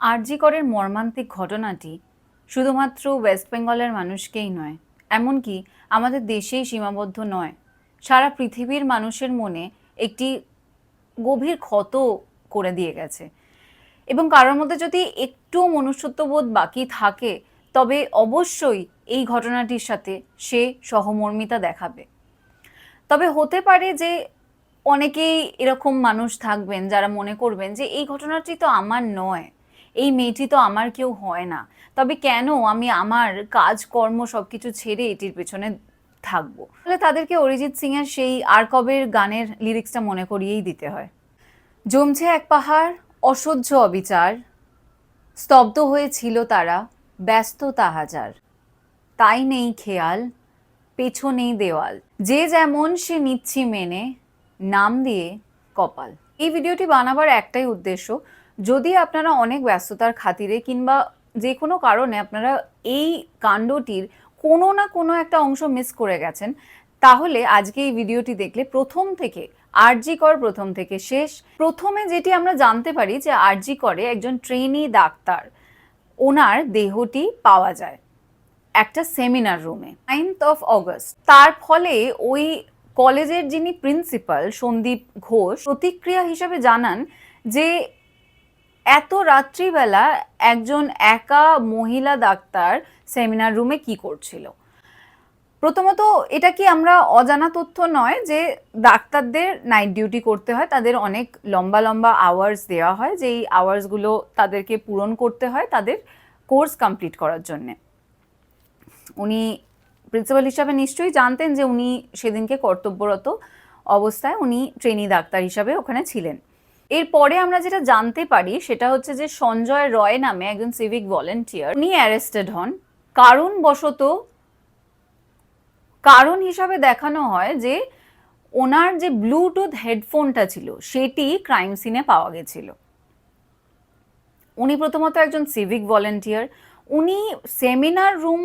আরজি করের মর্মান্তিক ঘটনাটি শুধুমাত্র ওয়েস্ট বেঙ্গলের মানুষকেই নয়, এমনকি আমাদের দেশেই সীমাবদ্ধ নয়। সারা পৃথিবীর মানুষের মনে একটি গভীর ক্ষত করে দিয়ে গেছে। এবং কারোর মধ্যে যদি একটু মনুষ্যত্ববোধ বাকি থাকে, তবে অবশ্যই এই ঘটনাটির সাথে সে সহমর্মিতা দেখাবে। তবে হতে পারে যে অনেকেই এরকম মানুষ থাকবেন যারা মনে করবেন যে এই ঘটনাটি তো আমার নয়। এই মেয়েটি তো আমার কেউ হয় না। তবে কেন আমি আমার কাজকর্ম সব কিছু ছেড়ে এটির পেছনে থাকব? তাহলে তাদেরকে অরিজিৎ সিং এর সেই আর কবের গানের লিরিক্সটা মনে করিয়েই দিতে হয়। জমছে এক পাহাড়, অসহ্য অবিচার, স্তব্ধ হয়েছিল তারা ব্যস্ত তাহাজার তাই নেই খেয়াল পেছনেই দেওয়াল। যে যেমন সে নিচ্ছি মেনে, নাম দিয়ে কপাল। এই ভিডিওটি বানাবার একটাই উদ্দেশ্য যদি আপনারা অনেক ব্যস্ততার খাতিরে কিংবা যে কোনো কারণে আপনারা এই কাণ্ডটির কোনো না কোনো একটা অংশ মিস করে গেছেন, তাহলে আজকে এই ভিডিওটি দেখলে প্রথম থেকে, আরজি কর প্রথম থেকে শেষ, প্রথমে যেটি আমরা জানতে পারি যে আরজি করে একজন ট্রেনি ডাক্তার, ওনার দেহটি পাওয়া যায় একটা সেমিনার রুমে নাইনথ অফ অগস্ট তার ফলে ওই কলেজের যিনি প্রিন্সিপাল সন্দীপ ঘোষ প্রতিক্রিয়া হিসাবে জানান যে এত রাত্রিবেলা একজন একা মহিলা ডাক্তার সেমিনার রুমে কি করছিল? প্রথমত এটা কি আমরা অজানা তথ্য নয় যে ডাক্তারদের নাইট ডিউটি করতে হয়, তাদের অনেক লম্বা লম্বা আওয়ার্স দেওয়া হয় যে এই আওয়ার্সগুলো তাদেরকে পূরণ করতে হয় তাদের কোর্স কমপ্লিট করার জন্যে। উনি প্রিন্সিপাল হিসাবে নিশ্চয়ই জানতেন যে উনি সেদিনকে কর্তব্যরত অবস্থায় উনি ট্রেনি ডাক্তার হিসাবে ওখানে ছিলেন। এরপরে আমরা যেটা জানতে পারি, সেটা হচ্ছে যে সঞ্জয় রয় নামে একজন সিভিক ভলেন্টিয়ার উনি অ্যারেস্টেড হন। কারণবশত কারণ হিসাবে দেখানো হয় যে ওনার যে ব্লুটুথ হেডফোনটা ছিল, সেটি ক্রাইম সিনে পাওয়া গেছিল। উনি প্রথমত একজন সিভিক ভলেন্টিয়ার উনি সেমিনার রুম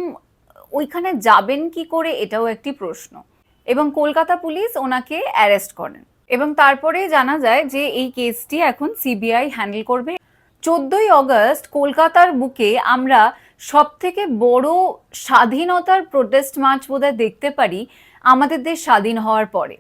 ওইখানে যাবেন কি করে এটাও একটি প্রশ্ন। এবং কলকাতা পুলিশ ওনাকে অ্যারেস্ট করেন। এবং তারপরে জানা যায় যে এই কেসটি এখন সিবিআই হ্যান্ডেল করবে। চোদ্দই অগস্ট কলকাতার বুকে আমরা সব থেকে বড় স্বাধীনতার প্রোটেস্ট মার্চ বোধহয় দেখতে পারি আমাদের দেশ স্বাধীন হওয়ার পরে।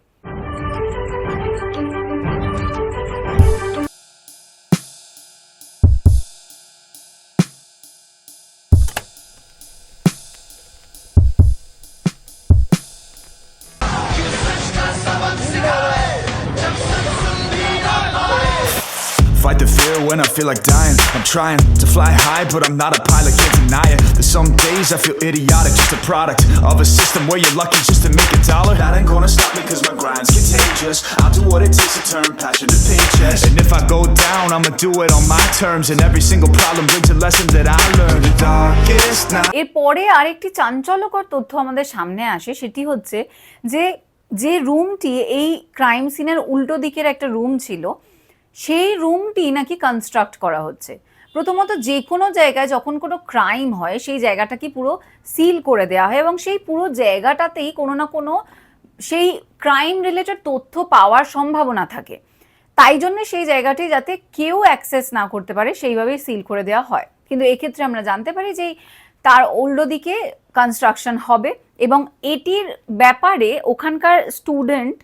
When I feel like dying. I'm trying to fly high, but I'm not a pilot, can't deny it. There's some days I feel idiotic, just a product of a system where you're lucky just to make a dollar. That ain't gonna stop me, cause my grind's contagious. I'll do what it takes to turn passion to paychecks. And if I go down, I'ma do it on my terms. And every single problem brings a lesson that I learned. The darkest night. এরপরে আরেকটি চাঞ্চল্যকর তথ্য আমাদের সামনে আসে সেটি হচ্ছে যে যে রুমটি এই ক্রাইম সিনের উল্টো দিকের একটা রুম ছিল সেই রুমটি নাকি কনস্ট্রাক্ট করা হচ্ছে। প্রথমত যে কোনো জায়গায় যখন কোনো ক্রাইম হয়, সেই জায়গাটাকে পুরো সিল করে দেওয়া হয় এবং সেই পুরো জায়গাটাতেই কোনো না কোনো সেই ক্রাইম রিলেটেড তথ্য পাওয়ার সম্ভাবনা থাকে। তাই জন্য সেই জায়গাটি যাতে কেউ অ্যাক্সেস না করতে পারে, সেইভাবেই সিল করে দেওয়া হয়। কিন্তু এক্ষেত্রে আমরা জানতে পারি যে তার উল্টো দিকে কনস্ট্রাকশন হবে এবং এটির ব্যাপারে ওখানকার স্টুডেন্ট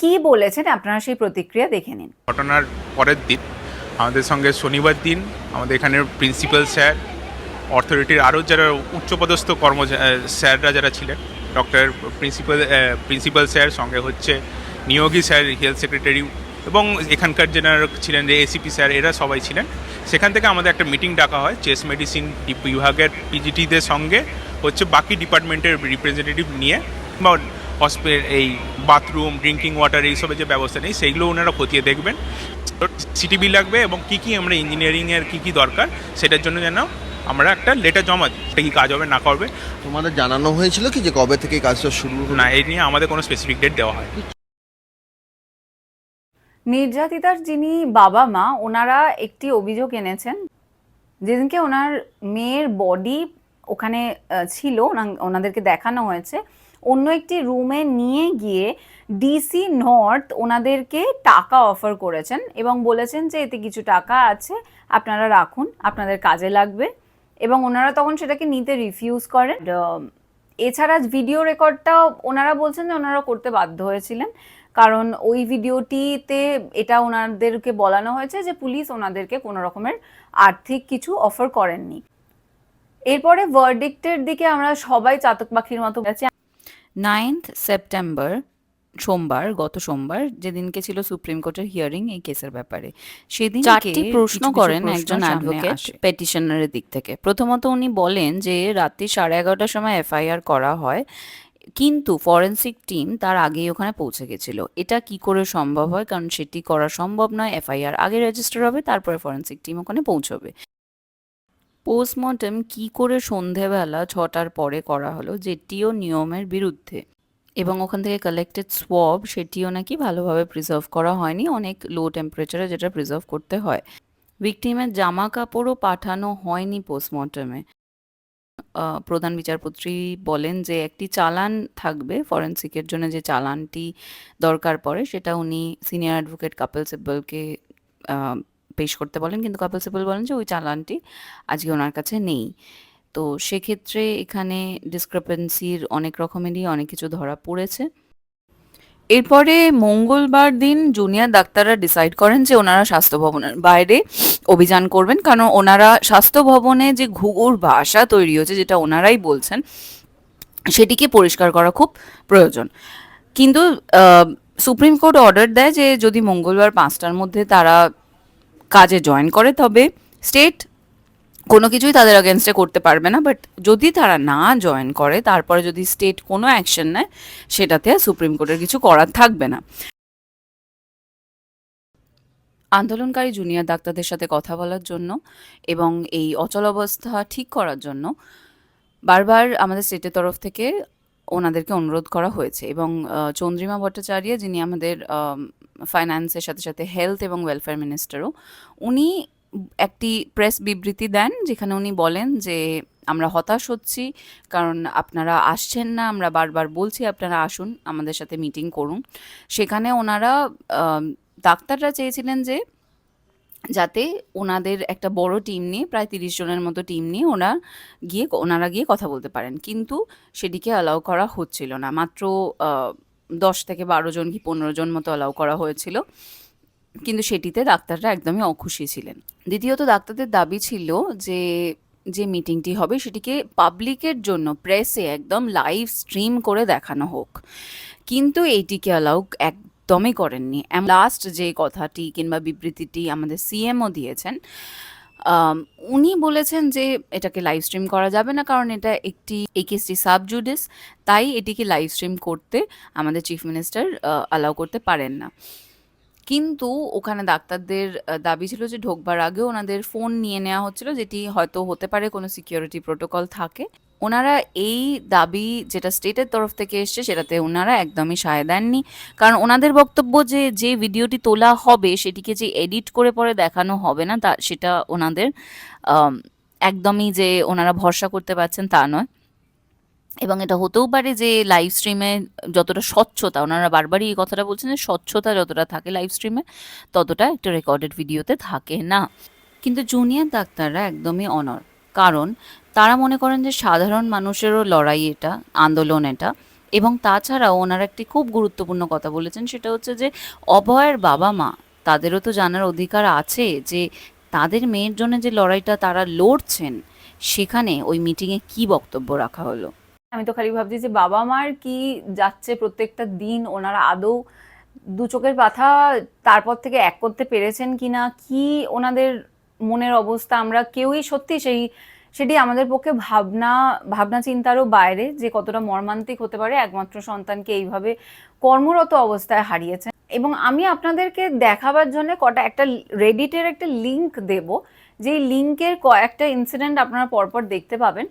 কি বলেছেন? আপনারা সেই প্রতিক্রিয়া দেখে নিন। ঘটনার পরের দিন, আমাদের সঙ্গে শনিবার দিন, আমাদের এখানের প্রিন্সিপাল স্যার অথরিটির আরও যারা উচ্চপদস্থ কর্ম স্যাররা যারা ছিলেন ডক্টর প্রিন্সিপাল প্রিন্সিপাল স্যার সঙ্গে হচ্ছে নিয়োগী স্যার হেলথ সেক্রেটারি এবং এখানকার যারা ছিলেন যে এসিপি স্যার এরা সবাই ছিলেন। সেখান থেকে আমাদের একটা মিটিং ডাকা হয় চেস মেডিসিন বিভাগের পিজিটিদের সঙ্গে, হচ্ছে বাকি ডিপার্টমেন্টের রিপ্রেজেন্টেটিভ নিয়ে বা হসপিটাল এই বাথরুম ড্রিঙ্কিং ওয়াটার এইসবের যে ব্যবস্থা নেই সেইগুলো ওনারা খতিয়ে দেখবেন। সিটিবি লাগবে এবং কী কী আমরা ইঞ্জিনিয়ারিংয়ের কী কী দরকার সেটার জন্য যেন আমরা একটা লেটার জমা দিই এটা কি কাজ হবে না করবে। তোমাদের জানানো হয়েছিল কি যে কবে থেকে কাজটা শুরু না এই নিয়ে আমাদের কোনো স্পেসিফিক ডেট দেওয়া হয় নির্যাতিতার যিনি বাবা মা ওনারা একটি অভিযোগ এনেছেন। যেদিনকে ওনার মেয়ের বডি ওখানে ছিল ওনাদেরকে দেখানো হয়েছে অন্য একটি রুমে নিয়ে গিয়ে ডিসি নর্থ ওনাদেরকে টাকা অফার করেছেন এবং বলেছেন যে এতে কিছু টাকা আছে, আপনারা রাখুন, আপনাদের কাজে লাগবে। এবং ওনারা তখন সেটাকে নিতে রিফিউজ করেন। এছাড়া ভিডিও রেকর্ডটা ওনারা বলছেন যে ওনারা করতে বাধ্য হয়েছিলেন। কারণ ওই ভিডিওটিতে এটা ওনাদেরকে বলানো হয়েছে যে পুলিশ ওনাদেরকে কোনো রকমের আর্থিক কিছু অফার করেননি। এরপরে ভার্ডিক্টের দিকে আমরা সবাই চাতক পাখির মতো গেছি নাইন্থ সেপ্টেম্বর সোমবার গত সোমবার যেদিনকে ছিল সুপ্রিম কোর্টের হিয়ারিং এই কেসের ব্যাপারে। সেদিন চারটি প্রশ্ন করেন একজন অ্যাডভোকেট পেটিশনারের দিক থেকে। প্রথমত উনি বলেন যে রাত্রি সাড়ে এগারোটার সময় এফআইআর করা হয় কিন্তু ফরেন্সিক টিম তার আগেই ওখানে পৌঁছে গেছিল। এটা কি করে সম্ভব হয়? কারণ সেটি করা সম্ভব নয় এফআইআর আগে রেজিস্টার হবে তারপরে ফরেন্সিক টিম ওখানে পৌঁছবে। পোস্টমর্টম কি করে সন্ধেবেলা ছটার পরে করা হলো যেটিও নিয়মের বিরুদ্ধে। এবং ওখান থেকে কালেক্টেড সোয়াব সেটিও নাকি ভালোভাবে প্রিজার্ভ করা হয়নি, অনেক লো টেম্পারেচারে যেটা প্রিজার্ভ করতে হয়। ভিকটিমের জামা কাপড়ও পাঠানো হয়নি পোস্টমর্টমে প্রধান বিচারপতি বলেন যে একটি চালান থাকবে ফরেন্সিকের জন্য যে চালানটি দরকার পড়ে, সেটা উনি সিনিয়র অ্যাডভোকেট কাপিল সিব্বলকে পেশ করতে বলেন কিন্তু কপিল সিব্বল বলেন যে ওই চালানটি আজকে ওনার কাছে নেই। তো সেক্ষেত্রে এখানে ডিসক্রিপেন্সির অনেক রকমেরই অনেক কিছু ধরা পড়েছে। এরপরে মঙ্গলবার দিন জুনিয়র ডাক্তাররা ডিসাইড করেন যে ওনারা স্বাস্থ্য ভবনের বাইরে অভিযান করবেন। কারণ ওনারা স্বাস্থ্য ভবনে যে ঘুঘুর ভাষা তৈরি হয়েছে যেটা ওনারাই বলছেন, সেটিকে পরিষ্কার করা খুব প্রয়োজন। কিন্তু সুপ্রিম কোর্ট অর্ডার দেয় যে যদি মঙ্গলবার পাঁচটার মধ্যে তারা কাজে জয়েন করে, তবে স্টেট কোনো কিছুই তাদের অ্যাগেনস্টে করতে পারবে না বাট যদি তারা না জয়েন করে, তারপরে যদি স্টেট কোনো অ্যাকশন নেয়, সেটাতে সুপ্রিম কোর্টের কিছু করার থাকবে না। আন্দোলনকারী জুনিয়র ডাক্তারদের সাথে কথা বলার জন্য এবং এই অচলাবস্থা ঠিক করার জন্য বারবার আমাদের স্টেটের তরফ থেকে ওনাদেরকে অনুরোধ করা হয়েছে এবং চন্দ্রিমা ভট্টাচার্য যিনি আমাদের ফাইন্যান্সের সাথে সাথে হেলথ এবং ওয়েলফেয়ার মিনিস্টারও উনি একটি প্রেস বিবৃতি দেন যেখানে উনি বলেন যে আমরা হতাশ হচ্ছি, কারণ আপনারা আসছেন না, আমরা বারবার বলছি আপনারা আসুন, আমাদের সাথে মিটিং করুন। সেখানে ওনারা ডাক্তাররা চেয়েছিলেন যে যাতে ওনাদের একটা বড় টিম নিয়ে, প্রায় তিরিশ জনের মতো টিম নিয়ে ওরা গিয়ে, ওনারা গিয়ে কথা বলতে পারেন। কিন্তু সেটিকে অ্যালাউ করা হচ্ছিল না। মাত্র দশ থেকে বারো জন কি পনেরো জন মতো অ্যালাউ করা হয়েছিল। কিন্তু সেটিতে ডাক্তাররা একদমই অখুশি ছিলেন। দ্বিতীয়ত ডাক্তারদের দাবি ছিল যে যে মিটিংটি হবে সেটিকে পাবলিকের জন্য প্রেসে একদম লাইভ স্ট্রিম করে দেখানো হোক। কিন্তু এইটিকে অ্যালাউ একদমই করেননি। লাস্ট যে কথাটি কিংবা বিবৃতিটি আমাদের সিএমও দিয়েছেন উনি বলেছেন যে এটাকে লাইভ স্ট্রিম করা যাবে না, কারণ এটা একটি একেসটি সাব সাবজুডিস তাই এটিকে লাইভ স্ট্রিম করতে আমাদের চিফ মিনিস্টার অ্যালাউ করতে পারেন না। কিন্তু ওখানে ডাক্তারদের দাবি ছিল যে ঢোকবার আগে ওনাদের ফোন নিয়ে নেওয়া হচ্ছিল, যেটি হয়তো হতে পারে কোনো সিকিউরিটি প্রোটোকল থাকে। ওনারা এই দাবি যেটা স্টেটের তরফ থেকে এসছে, সেটাতে ওনারা একদমই সায় দেননি। কারণ ওনাদের বক্তব্য যে যে ভিডিওটি তোলা হবে, সেটিকে যে এডিট করে পরে দেখানো হবে না, তা, সেটা ওনাদের একদমই যে ওনারা ভরসা করতে পারছেন তা নয়। এবং এটা হতেও পারে যে লাইভ স্ট্রিমে যতটা স্বচ্ছতা, ওনারা বারবারই এই কথাটা বলছেন যে স্বচ্ছতা যতটা থাকে লাইভ স্ট্রিমে ততটা একটা রেকর্ডেড ভিডিওতে থাকে না। কিন্তু জুনিয়র ডাক্তাররা একদমই অনর কারণ তারা মনে করেন যে সাধারণ মানুষেরও লড়াই এটা, আন্দোলন এটা। এবং তাছাড়াও ওনারা একটি খুব গুরুত্বপূর্ণ কথা বলেছেন, সেটা হচ্ছে যে অভয়ের বাবা মা তাদেরও তো জানার অধিকার আছে যে তাদের মেয়ের জন্য যে লড়াইটা তারা লড়ছেন, সেখানে ওই মিটিংয়ে কি বক্তব্য রাখা হলো? আমি তো খালি ভাবছি যে বাবা মার কি যাচ্ছে প্রত্যেকটা দিন? ওনারা আদৌ দু চোখের পাথা তারপর থেকে এক করতে পেরেছেন কিনা? কি ওনাদের মনের অবস্থা? আমরা কেউই সত্যি সেই সেটি আমাদের পক্ষে ভাবনা ভাবনা চিন্তারও বাইরে যে কতটা মর্মান্তিক হতে পারে, একমাত্র সন্তানকে এইভাবে কর্মরত অবস্থায় হারিয়েছেন এবং আমি আপনাদেরকে দেখাবার জন্য কটা একটা রেডিটের একটা লিংক দেব। যে লিংকের কয়েকটা ইনসিডেন্ট আপনারা পরপর দেখতে পাবেন।